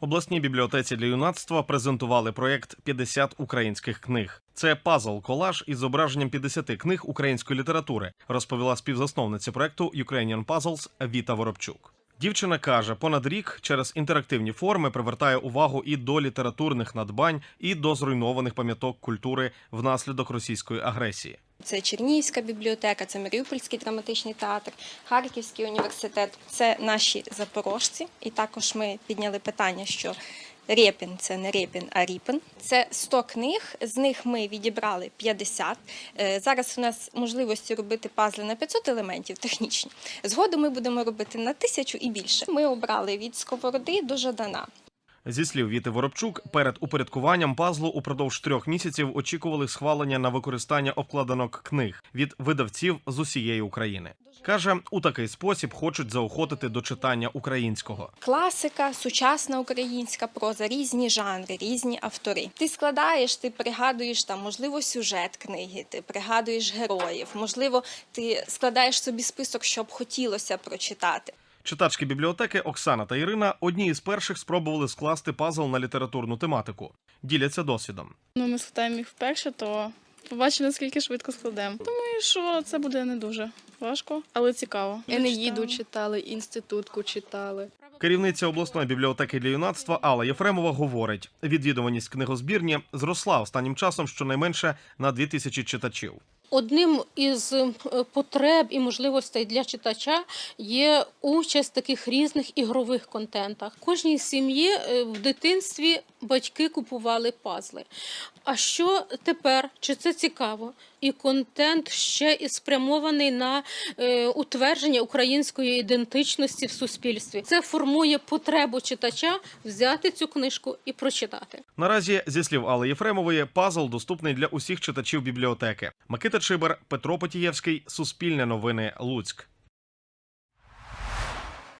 Обласній бібліотеці для юнацтва презентували проєкт «50 українських книг. Це пазл колаж із зображенням 50 книг української літератури, розповіла співзасновниця проєкту Ukrainian Puzzles Віта Воробчук. Дівчина каже, понад рік через інтерактивні форми привертає увагу і до літературних надбань, і до зруйнованих пам'яток культури внаслідок російської агресії. Це Чернігівська бібліотека, це Маріупольський драматичний театр, Харківський університет. Це наші запорожці. І також ми підняли питання, що Рєпін це не Рєпін, а Ріпін. Це 100 книг. З них ми відібрали 50. Е, Зараз у нас можливості робити пазли на 500 елементів технічні. Згодом ми будемо робити на тисячу і більше. Ми обрали від сковороди до Жадана. Зі слів Віти Воробчук, перед упорядкуванням пазлу упродовж трьох місяців очікували схвалення на використання обкладинок книг від видавців з усієї України. Каже, у такий спосіб хочуть заохотити до читання українського. Класика, сучасна українська проза, різні жанри, різні автори. Ти складаєш, ти пригадуєш там, можливо, сюжет книги, ти пригадуєш героїв, можливо, ти складаєш собі список, що б хотілося прочитати. Читачки бібліотеки Оксана та Ірина одні із перших спробували скласти пазл на літературну тематику. Діляться досвідом. Ну, ми складаємо їх вперше, то побачимо, наскільки швидко складемо. Думаю, що це буде не дуже важко, але цікаво. Енеїду читали, інститутку читали. Керівниця обласної бібліотеки для юнацтва Алла Єфремова говорить: відвідуваність книгозбірні зросла останнім часом щонайменше на 2000 читачів. Одним із е, потреб і можливостей для читача є участь в таких різних ігрових контентах. В Кожній сім'ї е, в дитинстві батьки купували пазли. А що тепер? Чи це цікаво? І контент ще і спрямований на е, утвердження української ідентичності в суспільстві. Це формує потребу читача взяти цю книжку і прочитати. Наразі, зі слів Алли Єфремової, пазл доступний для усіх читачів бібліотеки. Микита Чибер, Петро Потієвський, Суспільне новини, Луцьк.